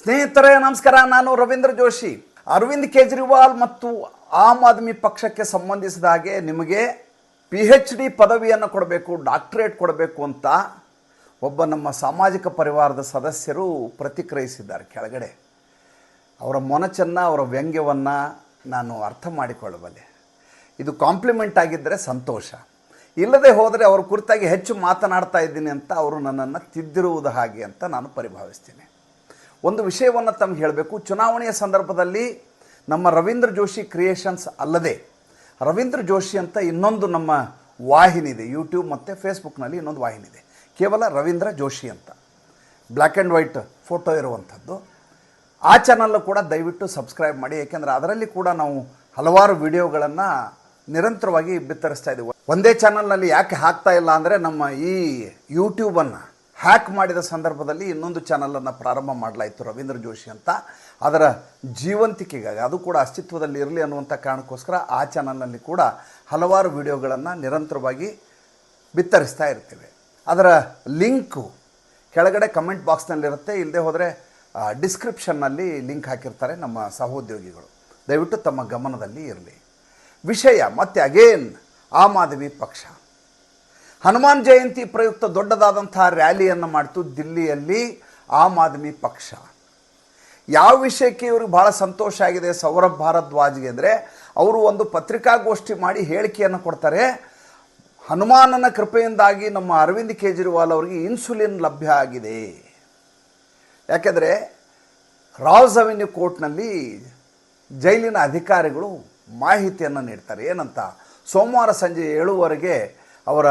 ಸ್ನೇಹಿತರೇ, ನಮಸ್ಕಾರ. ನಾನು ರವೀಂದ್ರ ಜೋಶಿ. ಅರವಿಂದ್ ಕೇಜ್ರಿವಾಲ್ ಮತ್ತು ಆಮ್ ಆದ್ಮಿ ಪಕ್ಷಕ್ಕೆ ಸಂಬಂಧಿಸಿದ ಹಾಗೆ ನಿಮಗೆ ಪಿ ಹೆಚ್ ಡಿ ಪದವಿಯನ್ನು ಕೊಡಬೇಕು, ಡಾಕ್ಟರೇಟ್ ಕೊಡಬೇಕು ಅಂತ ಒಬ್ಬ ನಮ್ಮ ಸಾಮಾಜಿಕ ಪರಿವಾರದ ಸದಸ್ಯರು ಪ್ರತಿಕ್ರಿಯಿಸಿದ್ದಾರೆ ಕೆಳಗಡೆ. ಅವರ ಮೊನಚನ್ನು, ಅವರ ವ್ಯಂಗ್ಯವನ್ನು ನಾನು ಅರ್ಥ ಮಾಡಿಕೊಳ್ಳಬಲ್ಲೆ. ಇದು ಕಾಂಪ್ಲಿಮೆಂಟ್ ಆಗಿದ್ದರೆ ಸಂತೋಷ. ಇಲ್ಲದೆ ಹೋದರೆ ಅವರ ಕುರಿತಾಗಿ ಹೆಚ್ಚು ಮಾತನಾಡ್ತಾ ಇದ್ದೀನಿ ಅಂತ ಅವರು ನನ್ನನ್ನು ತಿದ್ದಿರುವುದು ಹಾಗೆ ಅಂತ ನಾನು ಪರಿಭಾವಿಸ್ತೀನಿ. ಒಂದು ವಿಷಯವನ್ನು ತಮ್ಗೆ ಹೇಳಬೇಕು. ಚುನಾವಣೆಯ ಸಂದರ್ಭದಲ್ಲಿ ನಮ್ಮ ರವೀಂದ್ರ ಜೋಶಿ ಕ್ರಿಯೇಷನ್ಸ್ ಅಲ್ಲದೆ, ರವೀಂದ್ರ ಜೋಶಿ ಅಂತ ಇನ್ನೊಂದು ನಮ್ಮ ವಾಹಿನಿ ಇದೆ ಯೂಟ್ಯೂಬ್ ಮತ್ತು ಫೇಸ್ಬುಕ್ನಲ್ಲಿ ಇನ್ನೊಂದು ವಾಹಿನಿ ಇದೆ ಕೇವಲ ರವೀಂದ್ರ ಜೋಶಿ ಅಂತ. ಬ್ಲ್ಯಾಕ್ ಆ್ಯಂಡ್ ವೈಟ್ ಫೋಟೋ ಇರುವಂಥದ್ದು. ಆ ಚಾನಲ್ಲು ಕೂಡ ದಯವಿಟ್ಟು ಸಬ್ಸ್ಕ್ರೈಬ್ ಮಾಡಿ, ಏಕೆಂದರೆ ಅದರಲ್ಲಿ ಕೂಡ ನಾವು ಹಲವಾರು ವಿಡಿಯೋಗಳನ್ನು ನಿರಂತರವಾಗಿ ಬಿತ್ತರಿಸ್ತಾ ಇದ್ದೀವಿ. ಒಂದೇ ಚಾನಲ್ನಲ್ಲಿ ಯಾಕೆ ಹಾಕ್ತಾ ಇಲ್ಲ ಅಂದರೆ ನಮ್ಮ ಈ ಯೂಟ್ಯೂಬನ್ನು ಹ್ಯಾಕ್ ಮಾಡಿದ ಸಂದರ್ಭದಲ್ಲಿ ಇನ್ನೊಂದು ಚಾನಲನ್ನು ಪ್ರಾರಂಭ ಮಾಡಲಾಯಿತು ರವೀಂದ್ರ ಜೋಶಿ ಅಂತ. ಅದರ ಜೀವಂತಿಕೆಗಾಗಿ ಅದು ಕೂಡ ಅಸ್ತಿತ್ವದಲ್ಲಿ ಇರಲಿ ಅನ್ನುವಂಥ ಕಾರಣಕ್ಕೋಸ್ಕರ ಆ ಚಾನಲ್ನಲ್ಲಿ ಕೂಡ ಹಲವಾರು ವಿಡಿಯೋಗಳನ್ನು ನಿರಂತರವಾಗಿ ಬಿತ್ತರಿಸ್ತಾ ಇರ್ತೇವೆ. ಅದರ ಲಿಂಕು ಕೆಳಗಡೆ ಕಮೆಂಟ್ ಬಾಕ್ಸ್ನಲ್ಲಿರುತ್ತೆ ಇಲ್ಲದೆ ಹೋದರೆ ಡಿಸ್ಕ್ರಿಪ್ಷನ್ನಲ್ಲಿ ಲಿಂಕ್ ಹಾಕಿರ್ತಾರೆ ನಮ್ಮ ಸಹೋದ್ಯೋಗಿಗಳು. ದಯವಿಟ್ಟು ತಮ್ಮ ಗಮನದಲ್ಲಿ ಇರಲಿ. ವಿಷಯ ಮತ್ತೆ ಅಗೇನ್ ಆಮ್ ಆದ್ಮಿ ಪಕ್ಷ. ಹನುಮಾನ್ ಜಯಂತಿ ಪ್ರಯುಕ್ತ ದೊಡ್ಡದಾದಂತಹ ರ್ಯಾಲಿಯನ್ನು ಮಾಡ್ತು ದಿಲ್ಲಿಯಲ್ಲಿ ಆಮ್ ಆದ್ಮಿ ಪಕ್ಷ. ಯಾವ ವಿಷಯಕ್ಕೆ ಇವ್ರಿಗೆ ಭಾಳ ಸಂತೋಷ ಆಗಿದೆ ಸೌರಭ್ ಭಾರದ್ವಾಜ್ಗೆ ಅಂದರೆ, ಅವರು ಒಂದು ಪತ್ರಿಕಾಗೋಷ್ಠಿ ಮಾಡಿ ಹೇಳಿಕೆಯನ್ನು ಕೊಡ್ತಾರೆ, ಹನುಮಾನನ ಕೃಪೆಯಿಂದಾಗಿ ನಮ್ಮ ಅರವಿಂದ್ ಕೇಜ್ರಿವಾಲ್ ಅವರಿಗೆ ಇನ್ಸುಲಿನ್ ಲಭ್ಯ ಆಗಿದೆ. ಯಾಕೆಂದರೆ ರಾವ್ಸ್ ಅವೆನ್ಯೂ ಕೋರ್ಟ್ನಲ್ಲಿ ಜೈಲಿನ ಅಧಿಕಾರಿಗಳು ಮಾಹಿತಿಯನ್ನು ನೀಡ್ತಾರೆ. ಏನಂತ? ಸೋಮವಾರ ಸಂಜೆ ಏಳುವರೆಗೆ ಅವರ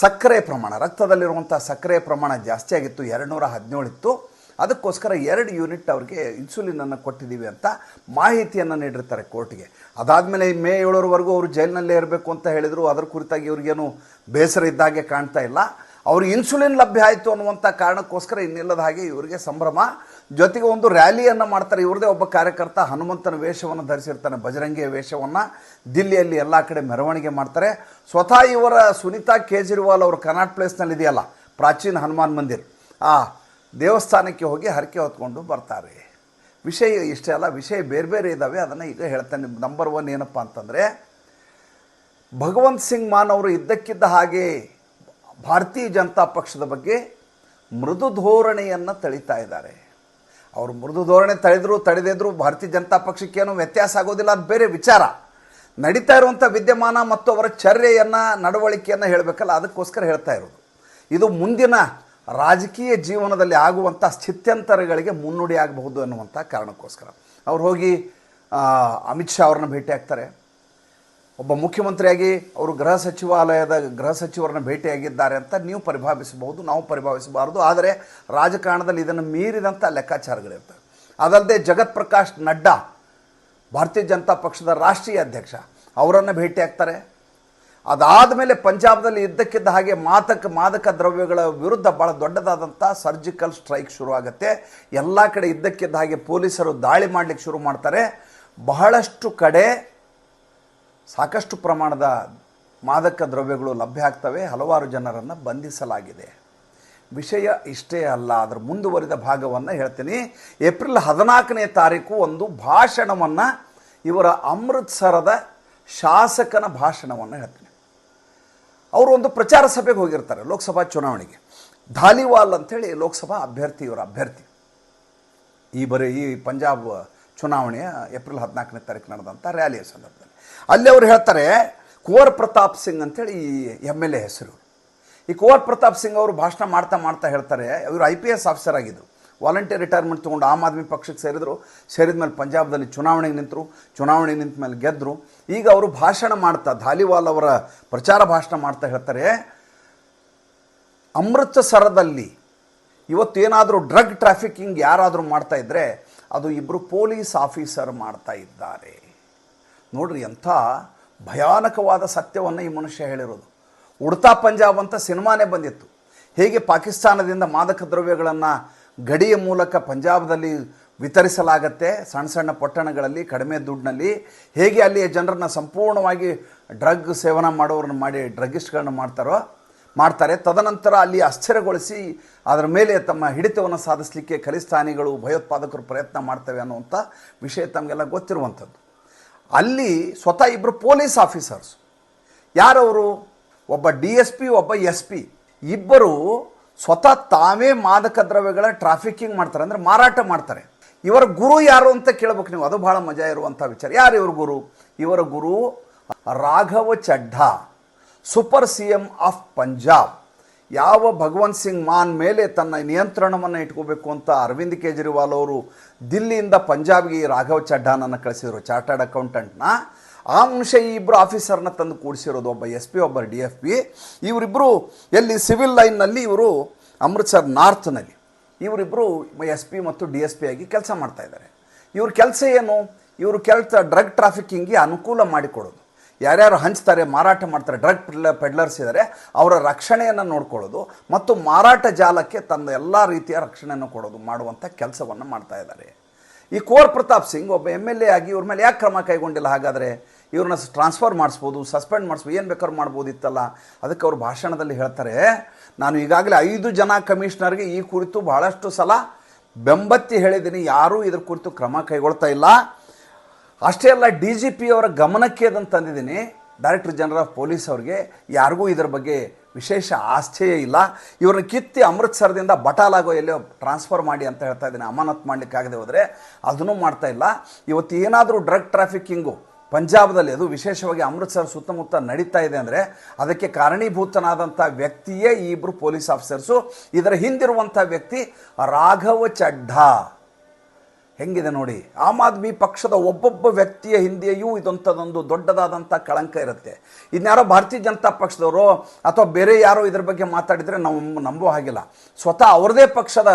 ಸಕ್ಕರೆ ಪ್ರಮಾಣ ರಕ್ತದಲ್ಲಿರುವಂಥ ಸಕ್ಕರೆ ಪ್ರಮಾಣ ಜಾಸ್ತಿ ಆಗಿತ್ತು, ಎರಡುನೂರ ಹದಿನೇಳು ಇತ್ತು. ಅದಕ್ಕೋಸ್ಕರ ಎರಡು ಯೂನಿಟ್ ಅವ್ರಿಗೆ ಇನ್ಸುಲಿನನ್ನು ಕೊಟ್ಟಿದ್ದೀವಿ ಅಂತ ಮಾಹಿತಿಯನ್ನು ನೀಡಿರ್ತಾರೆ ಕೋರ್ಟ್ಗೆ. ಅದಾದಮೇಲೆ ಮೇ ಏಳರವರೆಗೂ ಅವರು ಜೈಲಿನಲ್ಲೇ ಇರಬೇಕು ಅಂತ ಹೇಳಿದರು. ಅದರ ಕುರಿತಾಗಿ ಇವ್ರಿಗೇನು ಬೇಸರ ಇದ್ದಾಗೆ ಕಾಣ್ತಾ ಇಲ್ಲ. ಅವ್ರಿಗೆ ಇನ್ಸುಲಿನ್ ಲಭ್ಯ ಆಯಿತು ಅನ್ನುವಂಥ ಕಾರಣಕ್ಕೋಸ್ಕರ ಇನ್ನಿಲ್ಲದ ಹಾಗೆ ಇವರಿಗೆ ಸಂಭ್ರಮ. ಜೊತೆಗೆ ಒಂದು ರ್ಯಾಲಿಯನ್ನು ಮಾಡ್ತಾರೆ. ಇವ್ರದೇ ಒಬ್ಬ ಕಾರ್ಯಕರ್ತ ಹನುಮಂತನ ವೇಷವನ್ನು ಧರಿಸಿರ್ತಾನೆ ಬಜರಂಗಿಯ ವೇಷವನ್ನು. ದಿಲ್ಲಿಯಲ್ಲಿ ಎಲ್ಲ ಕಡೆ ಮೆರವಣಿಗೆ ಮಾಡ್ತಾರೆ. ಸ್ವತಃ ಇವರ ಸುನೀತಾ ಕೇಜ್ರಿವಾಲ್ ಅವರು ಕರ್ನಾಟ್ ಪ್ಲೇಸ್ನಲ್ಲಿ ಇದೆಯಲ್ಲ, ಪ್ರಾಚೀನ ಹನುಮಾನ್ ಮಂದಿರ್. ಆ ದೇವಸ್ಥಾನಕ್ಕೆ ಹೋಗಿ ಹರಕೆ ಹೊತ್ಕೊಂಡು ಬರ್ತಾರೆ. ವಿಷಯ ಇಷ್ಟೇ ಅಲ್ಲ, ವಿಷಯ ಬೇರೆ ಬೇರೆ ಇದ್ದಾವೆ ಅದನ್ನು ಈಗ ಹೇಳ್ತೇನೆ ನಂಬರ್ ಒನ್ ಏನಪ್ಪ ಅಂತಂದರೆ, ಭಗವಂತ್ ಸಿಂಗ್ ಮಾನ್ ಅವರು ಇದ್ದಕ್ಕಿದ್ದ ಹಾಗೆ ಭಾರತೀಯ ಜನತಾ ಪಕ್ಷದ ಬಗ್ಗೆ ಮೃದು ಧೋರಣೆಯನ್ನು ತಳಿತಾ ಇದ್ದಾರೆ. ಅವರು ಮೃದು ಧೋರಣೆ ತಳೆದ್ರು, ತಡೆದಿದ್ರು, ಭಾರತೀಯ ಜನತಾ ಪಕ್ಷಕ್ಕೇನು ವ್ಯತ್ಯಾಸ ಆಗೋದಿಲ್ಲ ಅದು ಬೇರೆ ವಿಚಾರ. ನಡೀತಾ ಇರುವಂಥ ವಿದ್ಯಮಾನ ಮತ್ತು ಅವರ ಚರ್ಯೆಯನ್ನು, ನಡವಳಿಕೆಯನ್ನು ಹೇಳಬೇಕಲ್ಲ, ಅದಕ್ಕೋಸ್ಕರ ಹೇಳ್ತಾ ಇರೋದು. ಇದು ಮುಂದಿನ ರಾಜಕೀಯ ಜೀವನದಲ್ಲಿ ಆಗುವಂಥ ಸ್ಥಿತ್ಯಂತರಗಳಿಗೆ ಮುನ್ನುಡಿ ಆಗಬಹುದು ಅನ್ನುವಂಥ ಕಾರಣಕ್ಕೋಸ್ಕರ. ಅವ್ರು ಹೋಗಿ ಅಮಿತ್ ಶಾ ಅವ್ರನ್ನ ಭೇಟಿ ಆಗ್ತಾರೆ. ಒಬ್ಬ ಮುಖ್ಯಮಂತ್ರಿಯಾಗಿ ಅವರು ಗೃಹ ಸಚಿವಾಲಯದ ಗೃಹ ಸಚಿವರನ್ನ ಭೇಟಿಯಾಗಿದ್ದಾರೆ ಅಂತ ನೀವು ಪರಿಭಾವಿಸಬಹುದು, ನಾವು ಪರಿಭಾವಿಸಬಾರದು. ಆದರೆ ರಾಜಕಾರಣದಲ್ಲಿ ಇದನ್ನು ಮೀರಿದಂಥ ಲೆಕ್ಕಾಚಾರಗಳಿರ್ತವೆ. ಅದಲ್ಲದೆ ಜಗತ್ ಪ್ರಕಾಶ್ ನಡ್ಡಾ, ಭಾರತೀಯ ಜನತಾ ಪಕ್ಷದ ರಾಷ್ಟ್ರೀಯ ಅಧ್ಯಕ್ಷ, ಅವರನ್ನು ಭೇಟಿಯಾಗ್ತಾರೆ. ಅದಾದ ಮೇಲೆ ಪಂಜಾಬ್ದಲ್ಲಿ ಇದ್ದಕ್ಕಿದ್ದ ಹಾಗೆ ಮಾದಕ ಮಾದಕ ದ್ರವ್ಯಗಳ ವಿರುದ್ಧ ಭಾಳ ದೊಡ್ಡದಾದಂಥ ಸರ್ಜಿಕಲ್ ಸ್ಟ್ರೈಕ್ ಶುರುವಾಗುತ್ತೆ. ಎಲ್ಲ ಕಡೆ ಇದ್ದಕ್ಕಿದ್ದ ಹಾಗೆ ಪೊಲೀಸರು ದಾಳಿ ಮಾಡಲಿಕ್ಕೆ ಶುರು ಮಾಡ್ತಾರೆ. ಬಹಳಷ್ಟು ಕಡೆ ಸಾಕಷ್ಟು ಪ್ರಮಾಣದ ಮಾದಕ ದ್ರವ್ಯಗಳು ಲಭ್ಯ ಆಗ್ತವೆ, ಹಲವಾರು ಜನರನ್ನು ಬಂಧಿಸಲಾಗಿದೆ. ವಿಷಯ ಇಷ್ಟೇ ಅಲ್ಲ, ಅದರ ಮುಂದುವರಿದ ಭಾಗವನ್ನು ಹೇಳ್ತೀನಿ. ಏಪ್ರಿಲ್ ಹದಿನಾಲ್ಕನೇ ತಾರೀಕು ಒಂದು ಭಾಷಣವನ್ನು ಇವರ ಅಮೃತ್ಸರದ ಶಾಸಕನ ಭಾಷಣವನ್ನು ಹೇಳ್ತೀನಿ. ಅವರು ಒಂದು ಪ್ರಚಾರ ಸಭೆಗೆ ಹೋಗಿರ್ತಾರೆ, ಲೋಕಸಭಾ ಚುನಾವಣೆಗೆ. ಧಾಲಿವಾಲ್ ಅಂಥೇಳಿ ಲೋಕಸಭಾ ಅಭ್ಯರ್ಥಿ ಇವರ ಅಭ್ಯರ್ಥಿ. ಈ ಬರೀ ಈ ಪಂಜಾಬ್ ಚುನಾವಣೆಯ ಏಪ್ರಿಲ್ ಹದಿನಾಲ್ಕನೇ ತಾರೀಕು ನಡೆದಂಥ ರ್ಯಾಲಿಯ ಸಂದರ್ಭದಲ್ಲಿ. ಅಲ್ಲಿ ಅವರು ಹೇಳ್ತಾರೆ, ಕುವರ್ ಪ್ರತಾಪ್ ಸಿಂಗ್ ಅಂತೇಳಿ ಈ ಎಂ ಎಲ್ ಎ ಹೆಸರು. ಈ ಕುವರ್ ಪ್ರತಾಪ್ ಸಿಂಗ್ ಅವರು ಭಾಷಣ ಮಾಡ್ತಾ ಮಾಡ್ತಾ ಹೇಳ್ತಾರೆ, ಇವರು ಐ ಪಿ ಎಸ್ ಆಫೀಸರ್ ಆಗಿದ್ದರು ವಾಲಂಟಿಯರ್ ರಿಟೈರ್ಮೆಂಟ್ ತೊಗೊಂಡು ಆಮ್ ಆದ್ಮಿ ಪಕ್ಷಕ್ಕೆ ಸೇರಿದ್ರು, ಸೇರಿದ ಮೇಲೆ ಪಂಜಾಬ್ದಲ್ಲಿ ಚುನಾವಣೆಗೆ ನಿಂತರು, ಚುನಾವಣೆಗೆ ನಿಂತ ಮೇಲೆ ಗೆದ್ದರು ಈಗ ಅವರು ಭಾಷಣ ಮಾಡ್ತಾ, ಧಾಲಿವಾಲ್ ಅವರ ಪ್ರಚಾರ ಭಾಷಣ ಮಾಡ್ತಾ ಹೇಳ್ತಾರೆ, ಅಮೃತಸರದಲ್ಲಿ ಇವತ್ತೇನಾದರೂ ಡ್ರಗ್ ಟ್ರಾಫಿಕಿಂಗ್ ಯಾರಾದರೂ ಮಾಡ್ತಾ ಇದ್ದರೆ ಅದು ಇಬ್ಬರು ಪೊಲೀಸ್ ಆಫೀಸರ್ ಮಾಡ್ತಾ ಇದ್ದಾರೆ. ನೋಡ್ರಿ ಎಂಥ ಭಯಾನಕವಾದ ಸತ್ಯವನ್ನು ಈ ಮನುಷ್ಯ ಹೇಳಿರೋದು. ಉಡ್ತಾ ಪಂಜಾಬ್ ಅಂತ ಸಿನಿಮಾನೇ ಬಂದಿತ್ತು. ಹೇಗೆ ಪಾಕಿಸ್ತಾನದಿಂದ ಮಾದಕ ದ್ರವ್ಯಗಳನ್ನು ಗಡಿಯ ಮೂಲಕ ಪಂಜಾಬ್ದಲ್ಲಿ ವಿತರಿಸಲಾಗತ್ತೆ, ಸಣ್ಣ ಸಣ್ಣ ಪಟ್ಟಣಗಳಲ್ಲಿ, ಕಡಿಮೆ ದುಡ್ಡಿನಲ್ಲಿ, ಹೇಗೆ ಅಲ್ಲಿಯ ಜನರನ್ನ ಸಂಪೂರ್ಣವಾಗಿ ಡ್ರಗ್ ಸೇವನ ಮಾಡೋರನ್ನ ಮಾಡಿ, ಡ್ರಗ್ಗಿಸ್ಟ್ಗಳನ್ನ ಮಾಡ್ತಾರೋ, ಮಾಡ್ತಾರೆ. ತದನಂತರ ಅಲ್ಲಿ ಅಸ್ಥಿರಗೊಳಿಸಿ ಅದರ ಮೇಲೆ ತಮ್ಮ ಹಿಡಿತವನ್ನು ಸಾಧಿಸಲಿಕ್ಕೆ ಖಲಿಸ್ತಾನಿಗಳು ಭಯೋತ್ಪಾದಕರು ಪ್ರಯತ್ನ ಮಾಡ್ತವೆ ಅನ್ನುವಂಥ ವಿಷಯ ತಮಗೆಲ್ಲ ಗೊತ್ತಿರುವಂಥದ್ದು. ಅಲ್ಲಿ ಸ್ವತಃ ಇಬ್ಬರು ಪೊಲೀಸ್ ಆಫೀಸರ್ಸ್. ಯಾರವರು? ಒಬ್ಬ ಡಿ ಎಸ್ ಪಿ, ಒಬ್ಬ ಎಸ್ ಪಿ. ಇಬ್ಬರು ಸ್ವತಃ ತಾವೇ ಮಾದಕ ದ್ರವ್ಯಗಳ ಟ್ರಾಫಿಕಿಂಗ್ ಮಾಡ್ತಾರೆ, ಅಂದರೆ ಮಾರಾಟ ಮಾಡ್ತಾರೆ. ಇವರ ಗುರು ಯಾರು ಅಂತ ಕೇಳಬೇಕು ನೀವು? ಅದು ಭಾಳ ಮಜಾ ಇರುವಂಥ ವಿಚಾರ. ಯಾರು ಇವ್ರ ಗುರು? ಇವರ ಗುರು Raghav Chadha super C M of Punjab ಯಾವ ಭಗವಂತ್ ಸಿಂಗ್ ಮಾನ್ ಮೇಲೆ ತನ್ನ ನಿಯಂತ್ರಣವನ್ನು ಇಟ್ಕೋಬೇಕು ಅಂತ ಅರವಿಂದ್ ಕೇಜ್ರಿವಾಲ್ ಅವರು ದಿಲ್ಲಿಯಿಂದ ಪಂಜಾಬ್ಗೆ ರಾಘವ್ ಚಡ್ಡಾನನ್ನು ಕಳಿಸಿದರು. ಚಾರ್ಟರ್ಡ್ ಅಕೌಂಟೆಂಟ್ನ. ಆ ಮನುಷ್ಯ ಈ ಇಬ್ಬರು ಆಫೀಸರ್ನ ತಂದು ಕೂಡಿಸಿರೋದು ಒಬ್ಬ ಎಸ್ ಪಿ, ಒಬ್ಬ ಡಿ ಎಫ್ ಪಿ. ಇವರಿಬ್ಬರು ಎಲ್ಲಿ ಸಿವಿಲ್ ಲೈನ್ನಲ್ಲಿ ಇವರು ಅಮೃತ್ಸರ್ ನಾರ್ತ್ನಲ್ಲಿ ಇವರಿಬ್ಬರು ಎಸ್ ಪಿ ಮತ್ತು ಡಿ ಎಸ್ ಪಿ ಆಗಿ ಕೆಲಸ ಮಾಡ್ತಾ ಇದ್ದಾರೆ. ಇವ್ರ ಕೆಲಸ ಏನು? ಇವರು ಕೆಲಸ ಡ್ರಗ್ ಟ್ರಾಫಿಕಿಂಗ್ಗೆ ಅನುಕೂಲ ಮಾಡಿಕೊಡೋದು. ಯಾರ್ಯಾರು ಹಂಚ್ತಾರೆ, ಮಾರಾಟ ಮಾಡ್ತಾರೆ ಡ್ರಗ್ ಪೆಡ್ಲರ್ಸ್ ಇದ್ದಾರೆ ಅವರ ರಕ್ಷಣೆಯನ್ನು ನೋಡ್ಕೊಳ್ಳೋದು ಮತ್ತು ಮಾರಾಟ ಜಾಲಕ್ಕೆ ತನ್ನ ಎಲ್ಲ ರೀತಿಯ ರಕ್ಷಣೆಯನ್ನು ಕೊಡೋದು ಮಾಡುವಂಥ ಕೆಲಸವನ್ನು ಮಾಡ್ತಾ ಇದ್ದಾರೆ. ಈ ಕೋರ್ ಪ್ರತಾಪ್ ಸಿಂಗ್ ಒಬ್ಬ ಎಂ ಎಲ್ ಎ ಆಗಿ ಇವ್ರ ಮೇಲೆ ಯಾಕೆ ಕ್ರಮ ಕೈಗೊಂಡಿಲ್ಲ? ಹಾಗಾದರೆ ಇವ್ರನ್ನ ಟ್ರಾನ್ಸ್ಫರ್ ಮಾಡಿಸ್ಬೋದು ಸಸ್ಪೆಂಡ್ ಮಾಡಿಸ್ಬೋದು, ಏನು ಬೇಕಾದ್ರೂ ಮಾಡ್ಬೋದಿತ್ತಲ್ಲ? ಅದಕ್ಕೆ ಅವ್ರು ಭಾಷಣದಲ್ಲಿ ಹೇಳ್ತಾರೆ, ನಾನು ಈಗಾಗಲೇ ಐದು ಜನ ಕಮಿಷನರ್ಗೆ ಈ ಕುರಿತು ಬಹಳಷ್ಟು ಸಲ ಬೆಂಬತ್ತಿ ಹೇಳಿದ್ದೀನಿ, ಯಾರೂ ಇದ್ರ ಕುರಿತು ಕ್ರಮ ಕೈಗೊಳ್ತಾ ಇಲ್ಲ. ಅಷ್ಟೇ ಅಲ್ಲ, ಡಿ ಜಿ ಪಿ ಅವರ ಗಮನಕ್ಕೆ ಅದನ್ನು ತಂದಿದ್ದೀನಿ. ಡೈರೆಕ್ಟರ್ ಜನರಲ್ ಆಫ್ ಪೊಲೀಸ್ ಅವ್ರಿಗೆ. ಯಾರಿಗೂ ಇದರ ಬಗ್ಗೆ ವಿಶೇಷ ಆಸ್ಥೆಯೇ ಇಲ್ಲ. ಇವ್ರನ್ನ ಕಿತ್ತಿ ಅಮೃತ್ಸರದಿಂದ ಬಟಾಲಾಗೋ ಎಲ್ಲೋ ಟ್ರಾನ್ಸ್ಫರ್ ಮಾಡಿ ಅಂತ ಹೇಳ್ತಾ ಇದ್ದೀನಿ. ಅಮಾನತ್ ಮಾಡಲಿಕ್ಕಾಗದೆ ಹೋದರೆ ಅದನ್ನು ಮಾಡ್ತಾ ಇಲ್ಲ. ಇವತ್ತು ಏನಾದರೂ ಡ್ರಗ್ ಟ್ರಾಫಿಕ್ಕಿಂಗು ಪಂಜಾಬ್ದಲ್ಲಿ ಅದು ವಿಶೇಷವಾಗಿ ಅಮೃತ್ಸರ್ ಸುತ್ತಮುತ್ತ ನಡೀತಾ ಇದೆ ಅಂದರೆ ಅದಕ್ಕೆ ಕಾರಣೀಭೂತನಾದಂಥ ವ್ಯಕ್ತಿಯೇ ಈ ಇಬ್ಬರು ಪೊಲೀಸ್ ಆಫೀಸರ್ಸು ಇದರ ಹಿಂದಿರುವಂಥ ವ್ಯಕ್ತಿ ರಾಘವ ಚಡ್ಡಾ. ಹೆಂಗಿದೆ ನೋಡಿ, ಆಮ್ ಆದ್ಮಿ ಪಕ್ಷದ ಒಬ್ಬೊಬ್ಬ ವ್ಯಕ್ತಿಯ ಹಿಂದೆಯೂ ಇದೊಂಥದೊಂದು ದೊಡ್ಡದಾದಂಥ ಕಳಂಕ ಇರುತ್ತೆ. ಇನ್ಯಾರೋ ಭಾರತೀಯ ಜನತಾ ಪಕ್ಷದವರು ಅಥವಾ ಬೇರೆ ಯಾರೋ ಇದ್ರ ಬಗ್ಗೆ ಮಾತಾಡಿದರೆ ನಾವು ನಂಬೋ ಹಾಗಿಲ್ಲ. ಸ್ವತಃ ಅವ್ರದೇ ಪಕ್ಷದ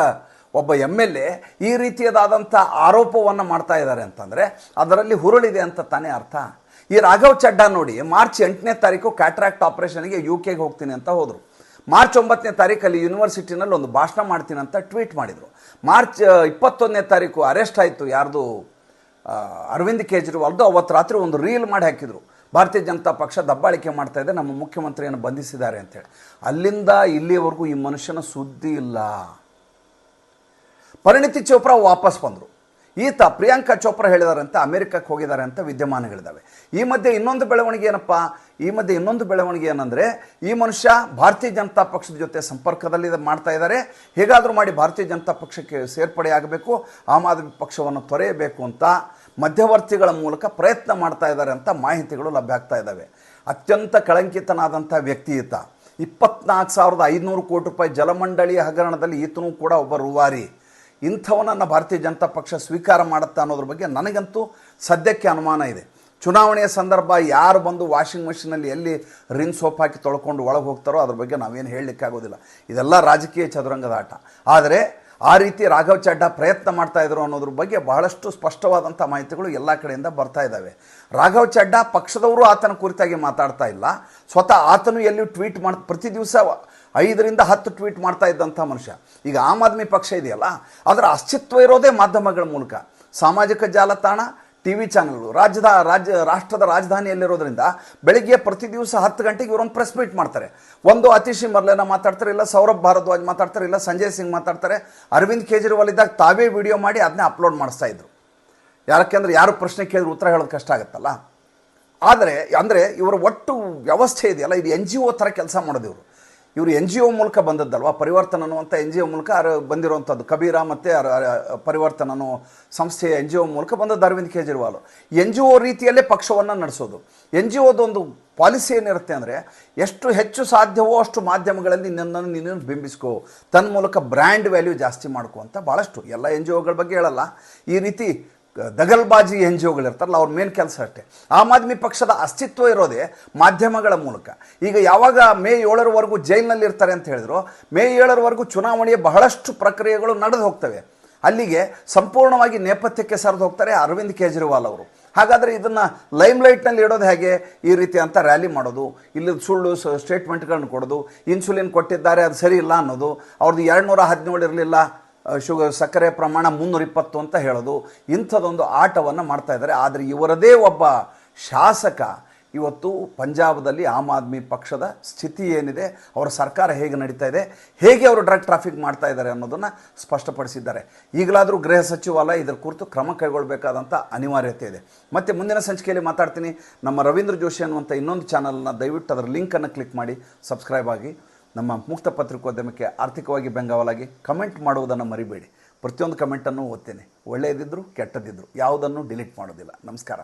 ಒಬ್ಬ ಎಂ ಎಲ್ ಎ ಈ ರೀತಿಯದಾದಂಥ ಆರೋಪವನ್ನು ಮಾಡ್ತಾ ಇದ್ದಾರೆ ಅಂತಂದರೆ ಅದರಲ್ಲಿ ಹುರುಳಿದೆ ಅಂತ ತಾನೇ ಅರ್ಥ. ಈ ರಾಘವ್ ಚಡ್ಡಾ ನೋಡಿ, ಮಾರ್ಚ್ ಎಂಟನೇ ತಾರೀಕು ಕ್ಯಾಟ್ರಾಕ್ಟ್ ಆಪರೇಷನ್ಗೆ ಯು ಕೆಗೆ ಹೋಗ್ತೀನಿ ಅಂತ ಹೋದರು. ಮಾರ್ಚ್ ಒಂಬತ್ತನೇ ತಾರೀಕಲ್ಲಿ ಯೂನಿವರ್ಸಿಟಿನಲ್ಲಿ ಒಂದು ಭಾಷಣ ಮಾಡ್ತೀನಿ ಅಂತ ಟ್ವೀಟ್ ಮಾಡಿದರು. ಮಾರ್ಚ್ ಇಪ್ಪತ್ತೊಂದನೇ ತಾರೀಕು ಅರೆಸ್ಟ್ ಆಯಿತು. ಯಾರ್ದು ಅರವಿಂದ್ ಕೇಜ್ರಿವಾಲ್ದು. ಅವತ್ತು ರಾತ್ರಿ ಒಂದು ರೀಲ್ ಮಾಡಿ ಹಾಕಿದರು. ಭಾರತೀಯ ಜನತಾ ಪಕ್ಷ ದಬ್ಬಾಳಿಕೆ ಮಾಡ್ತಾ ಇದೆ. ನಮ್ಮ ಮುಖ್ಯಮಂತ್ರಿಯನ್ನು ಬಂಧಿಸಿದ್ದಾರೆ ಅಂತೇಳಿ ಅಲ್ಲಿಂದ ಇಲ್ಲಿಯವರೆಗೂ ಈ ಮನುಷ್ಯನ ಸುದ್ದಿ ಇಲ್ಲ. ಪರಿಣಿತಿ ಚೋಪ್ರಾ ವಾಪಸ್ ಬಂದರು. ಈತ ಪ್ರಿಯಾಂಕಾ ಚೋಪ್ರಾ ಹೇಳಿದಾರಂತೆ, ಅಮೆರಿಕಕ್ಕೆ ಹೋಗಿದ್ದಾರೆ ಅಂತ ವಿದ್ಯಮಾನಗಳಿದ್ದಾವೆ ಈ ಮಧ್ಯೆ ಇನ್ನೊಂದು ಬೆಳವಣಿಗೆ ಏನಪ್ಪ? ಈ ಮಧ್ಯೆ ಇನ್ನೊಂದು ಬೆಳವಣಿಗೆ ಏನಂದರೆ, ಈ ಮನುಷ್ಯ ಭಾರತೀಯ ಜನತಾ ಪಕ್ಷದ ಜೊತೆ ಸಂಪರ್ಕದಲ್ಲಿ ಮಾಡ್ತಾ ಇದ್ದಾರೆ. ಹೇಗಾದರೂ ಮಾಡಿ ಭಾರತೀಯ ಜನತಾ ಪಕ್ಷಕ್ಕೆ ಸೇರ್ಪಡೆಯಾಗಬೇಕು ಆಮ್ ಆದ್ಮಿ ಪಕ್ಷವನ್ನು ತೊರೆಯಬೇಕು ಅಂತ ಮಧ್ಯವರ್ತಿಗಳ ಮೂಲಕ ಪ್ರಯತ್ನ ಮಾಡ್ತಾ ಇದ್ದಾರೆ ಅಂತ ಮಾಹಿತಿಗಳು ಲಭ್ಯ ಆಗ್ತಾ ಇದ್ದಾವೆ. ಅತ್ಯಂತ ಕಳಂಕಿತನಾದಂಥ ವ್ಯಕ್ತಿ ಈತ. ಇಪ್ಪತ್ನಾಲ್ಕು ಸಾವಿರದ ಐದುನೂರು ಕೋಟಿ ರೂಪಾಯಿ ಜಲಮಂಡಳಿ ಹಗರಣದಲ್ಲಿ ಈತನೂ ಕೂಡ ಒಬ್ಬ ರೂವಾರಿ. ಇಂಥವನನ್ನು ಭಾರತೀಯ ಜನತಾ ಪಕ್ಷ ಸ್ವೀಕಾರ ಮಾಡುತ್ತಾ ಅನ್ನೋದ್ರ ಬಗ್ಗೆ ನನಗಂತೂ ಸದ್ಯಕ್ಕೆ ಅನುಮಾನ ಇದೆ. ಚುನಾವಣೆಯ ಸಂದರ್ಭ ಯಾರು ಬಂದು ವಾಷಿಂಗ್ ಮಷಿನಲ್ಲಿ ಎಲ್ಲಿ ರಿನ್ ಸೋಪ್ ಹಾಕಿ ತೊಳ್ಕೊಂಡು ಒಳಗೆ ಹೋಗ್ತಾರೋ ಅದ್ರ ಬಗ್ಗೆ ನಾವೇನು ಹೇಳಲಿಕ್ಕಾಗೋದಿಲ್ಲ ಇದೆಲ್ಲ ರಾಜಕೀಯ ಚದುರಂಗದ ಆಟ. ಆದರೆ ಆ ರೀತಿ ರಾಘವ್ ಚಡ್ಡಾ ಪ್ರಯತ್ನ ಮಾಡ್ತಾ ಇದ್ರು ಅನ್ನೋದ್ರ ಬಗ್ಗೆ ಬಹಳಷ್ಟು ಸ್ಪಷ್ಟವಾದಂಥ ಮಾಹಿತಿಗಳು ಎಲ್ಲ ಕಡೆಯಿಂದ ಬರ್ತಾ ಇದ್ದಾವೆ. ರಾಘವ್ ಚಡ್ಡಾ ಪಕ್ಷದವರು ಆತನ ಕುರಿತಾಗಿ ಮಾತಾಡ್ತಾ ಇಲ್ಲ. ಸ್ವತಃ ಆತನು ಎಲ್ಲಿ ಟ್ವೀಟ್ ಮಾಡಿ, ಪ್ರತಿ ದಿವಸ ಐದರಿಂದ ಹತ್ತು ಟ್ವೀಟ್ ಮಾಡ್ತಾ ಇದ್ದಂಥ ಮನುಷ್ಯ. ಈಗ ಆಮ್ ಆದ್ಮಿ ಪಕ್ಷ ಇದೆಯಲ್ಲ, ಅದರ ಅಸ್ತಿತ್ವ ಇರೋದೇ ಮಾಧ್ಯಮಗಳ ಮೂಲಕ. ಸಾಮಾಜಿಕ ಜಾಲತಾಣ ಟಿ ವಿ ಚಾನಲ್ಗಳು, ರಾಜ್ಯದ, ರಾಜ್ಯ, ರಾಷ್ಟ್ರದ ರಾಜಧಾನಿಯಲ್ಲಿರೋದ್ರಿಂದ ಬೆಳಿಗ್ಗೆ ಪ್ರತಿ ದಿವಸ ಹತ್ತು ಗಂಟೆಗೆ ಇವರೊಂದು ಪ್ರೆಸ್ ಮೀಟ್ ಮಾಡ್ತಾರೆ. ಒಂದು ಅತಿಶಿ ಮರ್ಲೇನ ಮಾತಾಡ್ತಾರೆ, ಇಲ್ಲ ಸೌರಭ್ ಭಾರದ್ವಾಜ್ ಮಾತಾಡ್ತಾರೆ, ಇಲ್ಲ ಸಂಜಯ್ ಸಿಂಗ್ ಮಾತಾಡ್ತಾರೆ. ಅರವಿಂದ್ ಕೇಜ್ರಿವಾಲ್ ಇದ್ದಾಗ ತಾವೇ ವಿಡಿಯೋ ಮಾಡಿ ಅದನ್ನೇ ಅಪ್ಲೋಡ್ ಮಾಡಿಸ್ತಾ ಇದ್ರು. ಯಾಕೆಂದ್ರೆ ಯಾರು ಪ್ರಶ್ನೆ ಕೇಳಿದ್ರು ಉತ್ತರ ಹೇಳೋದು ಕಷ್ಟ ಆಗುತ್ತಲ್ಲ. ಆದರೆ, ಅಂದರೆ ಇವರ ಒಟ್ಟು ವ್ಯವಸ್ಥೆ ಇದೆಯಲ್ಲ, ಇದು ಎನ್ ಜಿ ಒ ಥರ ಕೆಲಸ ಮಾಡೋದು ಇವರು. ಇವರು ಎನ್ ಜಿ ಒ ಮೂಲಕ ಬಂದದ್ದಲ್ವಾ? ಪರಿವರ್ತನ ಅನ್ನುವಂಥ ಎನ್ ಜಿ ಒ ಮೂಲಕ ಬಂದಿರುವಂಥದ್ದು ಕಬೀರ ಮತ್ತು ಪರಿವರ್ತನ ಅನ್ನೋ ಸಂಸ್ಥೆಯ ಎನ್ ಜಿ ಒ ಮೂಲಕ ಬಂದದ್ದು Arvind Kejriwal. N G O ರೀತಿಯಲ್ಲೇ ಪಕ್ಷವನ್ನು ನಡೆಸೋದು. ಎನ್ ಜಿ ಒದೊಂದು ಪಾಲಿಸಿ ಏನಿರುತ್ತೆ ಅಂದರೆ, ಎಷ್ಟು ಹೆಚ್ಚು ಸಾಧ್ಯವೋ ಅಷ್ಟು ಮಾಧ್ಯಮಗಳಲ್ಲಿ ನಿನ್ನನ್ನು ನೀನು ಬಿಂಬಿಸ್ಕೋ. ತನ್ನ ಮೂಲಕ ಬ್ರ್ಯಾಂಡ್ ವ್ಯಾಲ್ಯೂ ಜಾಸ್ತಿ ಮಾಡ್ಕೋ ಅಂತ ಭಾಳಷ್ಟು ಎಲ್ಲ ಎನ್ ಜಿ ಒಗಳ ಬಗ್ಗೆ ಹೇಳಲ್ಲ. ಈ ರೀತಿ ದಗಲ್ಬಾಜಿ ಎನ್ ಜಿ ಒಗಳಿರ್ತಾರಲ್ಲ ಅವ್ರ ಮೇನ್ ಕೆಲಸ ಅಷ್ಟೇ. ಆಮ್ ಆದ್ಮಿ ಪಕ್ಷದ ಅಸ್ತಿತ್ವ ಇರೋದೇ ಮಾಧ್ಯಮಗಳ ಮೂಲಕ. ಈಗ ಯಾವಾಗ ಮೇ ಏಳರವರೆಗೂ ಜೈಲಿನಲ್ಲಿ ಇರ್ತಾರೆ ಅಂತ ಹೇಳಿದ್ರು, ಮೇ ಏಳರವರೆಗೂ ಚುನಾವಣೆಯ ಬಹಳಷ್ಟು ಪ್ರಕ್ರಿಯೆಗಳು ನಡೆದು ಹೋಗ್ತವೆ. ಅಲ್ಲಿಗೆ ಸಂಪೂರ್ಣವಾಗಿ ನೇಪಥ್ಯಕ್ಕೆ ಸರಿದು ಹೋಗ್ತಾರೆ ಅರವಿಂದ್ ಕೇಜ್ರಿವಾಲ್ ಅವರು. ಹಾಗಾದರೆ ಇದನ್ನು ಲೈಮ್ಲೈಟ್ನಲ್ಲಿ ಇಡೋದು ಹೇಗೆ? ಈ ರೀತಿ ಅಂತ ರ್ಯಾಲಿ ಮಾಡೋದು, ಇಲ್ಲಿ ಸುಳ್ಳು ಸ್ಟೇಟ್ಮೆಂಟ್ಗಳನ್ನು ಕೊಡೋದು ಇನ್ಸುಲಿನ್ ಕೊಟ್ಟಿದ್ದಾರೆ, ಅದು ಸರಿ ಇಲ್ಲ ಅನ್ನೋದು ಅವ್ರದ್ದು ಎರಡು ನೂರ ಹದಿನೇಳು ಇರಲಿಲ್ಲ ಶುಗರ್ ಸಕ್ಕರೆ ಪ್ರಮಾಣ ಮುನ್ನೂರ ಇಪ್ಪತ್ತು ಅಂತ ಹೇಳೋದು. ಇಂಥದ್ದೊಂದು ಆಟವನ್ನು ಮಾಡ್ತಾ ಇದ್ದಾರೆ. ಆದರೆ ಇವರದೇ ಒಬ್ಬ ಶಾಸಕ ಇವತ್ತು ಪಂಜಾಬದಲ್ಲಿ ಆಮ್ ಆದ್ಮಿ ಪಕ್ಷದ ಸ್ಥಿತಿ ಏನಿದೆ, ಅವರ ಸರ್ಕಾರ ಹೇಗೆ ನಡೀತಾ ಇದೆ, ಹೇಗೆ ಅವರು ಡ್ರಗ್ ಟ್ರಾಫಿಕ್ ಮಾಡ್ತಾ ಇದ್ದಾರೆ ಅನ್ನೋದನ್ನು ಸ್ಪಷ್ಟಪಡಿಸಿದ್ದಾರೆ. ಈಗಲಾದರೂ ಗೃಹ ಸಚಿವಾಲಯ ಇದರ ಕುರಿತು ಕ್ರಮ ಕೈಗೊಳ್ಳಬೇಕಾದಂಥ ಅನಿವಾರ್ಯತೆ ಇದೆ. ಮತ್ತು ಮುಂದಿನ ಸಂಚಿಕೆಯಲ್ಲಿ ಮಾತಾಡ್ತೀನಿ. ನಮ್ಮ ರವೀಂದ್ರ ಜೋಶಿ ಅನ್ನುವಂಥ ಇನ್ನೊಂದು ಚಾನಲ್ನ ದಯವಿಟ್ಟು ಅದರ ಲಿಂಕನ್ನು ಕ್ಲಿಕ್ ಮಾಡಿ ಸಬ್ಸ್ಕ್ರೈಬ್ ಆಗಿ. ನಮ್ಮ ಮುಕ್ತ ಪತ್ರಿಕೋದ್ಯಮಕ್ಕೆ ಆರ್ಥಿಕವಾಗಿ ಬೆಂಗಾವಲಾಗಿ ಕಮೆಂಟ್ ಮಾಡುವುದನ್ನು ಮರಿಬೇಡಿ. ಪ್ರತಿಯೊಂದು ಕಮೆಂಟನ್ನು ಓದ್ತೇನೆ. ಒಳ್ಳೆಯದಿದ್ದರೂ ಕೆಟ್ಟದಿದ್ದರೂ ಯಾವುದನ್ನು ಡಿಲೀಟ್ ಮಾಡೋದಿಲ್ಲ. ನಮಸ್ಕಾರ.